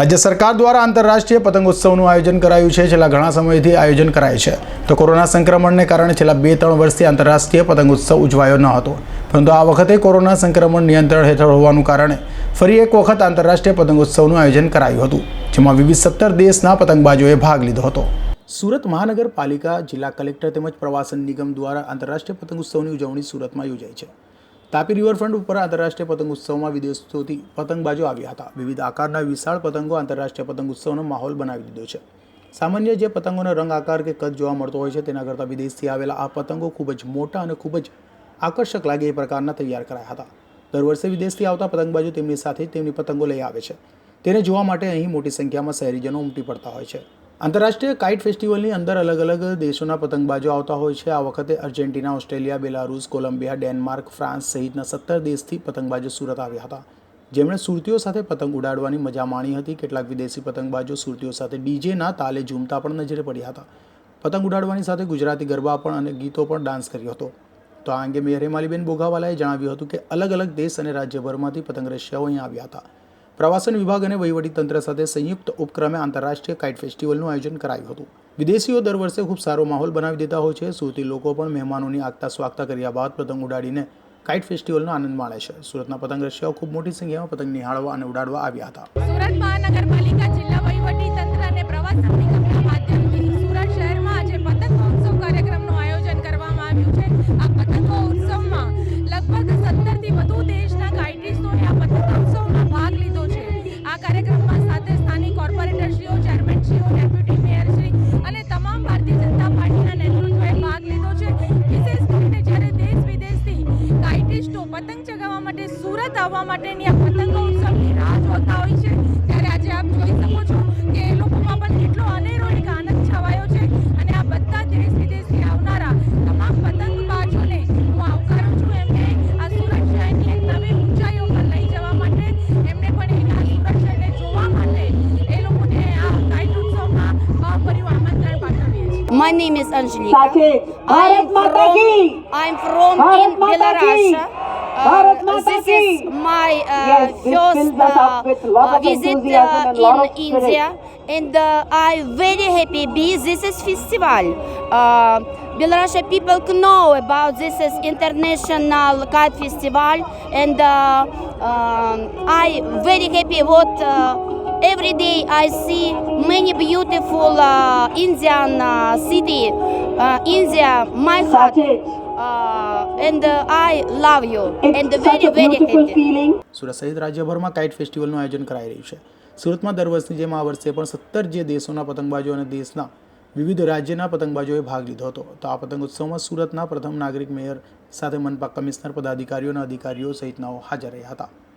રાજ્ય સરકાર દ્વારા આંતરરાષ્ટ્રીય પતંગોત્સવનું આયોજન કરાયું છે. છેલ્લા ઘણા સમયથી આયોજન કરાય છે. તો કોરોના સંક્રમણને કારણે છેલ્લા બે ત્રણ વર્ષથી આંતરરાષ્ટ્રીય પતંગોત્સવ ઉજવાયો ન હતો. પરંતુ આ વખતે કોરોના સંક્રમણ નિયંત્રણ હેઠળ હોવાનું કારણે ફરી એક વખત આંતરરાષ્ટ્રીય પતંગોત્સવનું આયોજન કરાયું હતું, જેમાં વિવિધ સત્તર દેશના પતંગબાજોએ ભાગ લીધો હતો. સુરત મહાનગરપાલિકા જિલ્લા કલેક્ટર તેમજ પ્રવાસન નિગમ દ્વારા આંતરરાષ્ટ્રીય પતંગોત્સવની ઉજવણી સુરતમાં યોજાઈ છે. તાપી રિવરફ્રન્ટ ઉપર આંતરરાષ્ટ્રીય પતંગ ઉત્સવમાં વિદેશોથી પતંગબાજો આવ્યા હતા. વિવિધ આકારના વિશાળ પતંગો આંતરરાષ્ટ્રીય પતંગ ઉત્સવનો માહોલ બનાવી દીધો છે. સામાન્ય જે પતંગોનો રંગ, આકાર કે કદ જોવા મળતો હોય છે, તેના કરતાં વિદેશથી આવેલા આ પતંગો ખૂબ જ મોટા અને ખૂબ જ આકર્ષક લાગે એ પ્રકારના તૈયાર કરાયા હતા. દર વર્ષે વિદેશથી આવતા પતંગબાજો તેમની સાથે તેમની પતંગો લઈ આવે છે. તેને જોવા માટે અહીં મોટી સંખ્યામાં શહેરીજનો ઉમટી પડતા હોય છે. આંતરરાષ્ટ્રીય કાઇટ ફેસ્ટિવલની અંદર અલગ અલગ દેશોના પતંગબાજો આવતા હોય છે. આ વખતે Argentina, Australia, Belarus, Colombia, Denmark, France સહિતના સત્તર દેશથી પતંગબાજો સુરત આવ્યા હતા. જેમણે સુરતીઓ સાથે પતંગ ઉડાડવાની મજા માણી હતી. કેટલાક વિદેશી પતંગબાજો સુરતીઓ સાથે ડીજેના તાલે ઝૂમતા પણ નજરે પડ્યા હતા. પતંગ ઉડાડવાની સાથે ગુજરાતી ગરબા પણ અને ગીતો પણ ડાન્સ કર્યો હતો. તો આ અંગે મેયર હેમાલીબેન બોગાવાલાએ જણાવ્યું હતું કે અલગ અલગ દેશ અને રાજ્યભરમાંથી પતંગ રશિયાઓ અહીં આવ્યા હતા. પ્રવાસન વિભાગ અને વહીવટીતંત્ર સાથે સંયુક્ત ઉપક્રમે આંતરરાષ્ટ્રીય કાઇટ ફેસ્ટિવલનું આયોજન કરાયું હતું. વિદેશીઓ દર વર્ષે ખૂબ સારો માહોલ બનાવી દેતા હોય છે. સુરતી લોકો પણ મહેમાનોની આગતા સ્વાગતા કર્યા બાદ પતંગ ઉડાડીને કાઇટ ફેસ્ટિવલનો આનંદ માણે છે. સુરતના પતંગ રસિયાઓ ખૂબ મોટી સંખ્યામાં પતંગ નિહાળવા અને ઉડાડવા આવ્યા હતા. સુરત મહાનગરપાલિકા જિલ્લા વહીવટી અને પ્રવાસન નિગમના માધ્યમથી સુરત શહેરમાં આજે પતંગ મહોત્સવ કાર્યક્રમનું આયોજન કરવામાં આવ્યું છે. આ પતંગ ઉત્સવમાં લગભગ ગાઈડિસ્ટો પતંગ ચગાવવા માટે, સુરત આવવા માટેની આ પતંગ ઉત્સવની રાહ જોતા હોય છે. ત્યારે આજે આપ જોઈ My name is Angelika. I'm from, I'm from in Belarus. Uh, this is my uh, first uh, visit uh, in India, and uh, I'm very happy. Be this is festival. Uh, Belarusian people know about this is international cat festival, and uh, um, I very happy what. Uh, Every day I see many beautiful uh, Indian uh, city, uh, India, my heart, uh, and uh, I love you, and it's such very a very beautiful happy. feeling. Surat સહિત રાજ્યભરમાં kite ફેસ્ટિવલનું આયોજન કરાઈ રહ્યું છે. સુરતમાં દર વર્ષની જેમ આ વર્ષે પણ સત્તર જે દેશોના પતંગબાજો અને દેશના વિવિધ રાજ્યના પતંગબાજોએ ભાગ લીધો હતો. તો આ પતંગ ઉત્સવમાં સુરતના પ્રથમ નાગરિક મેયર સાથે મનપા કમિશનર પદાધિકારીઓના અધિકારીઓ સહિતનાઓ હાજર રહ્યા હતા.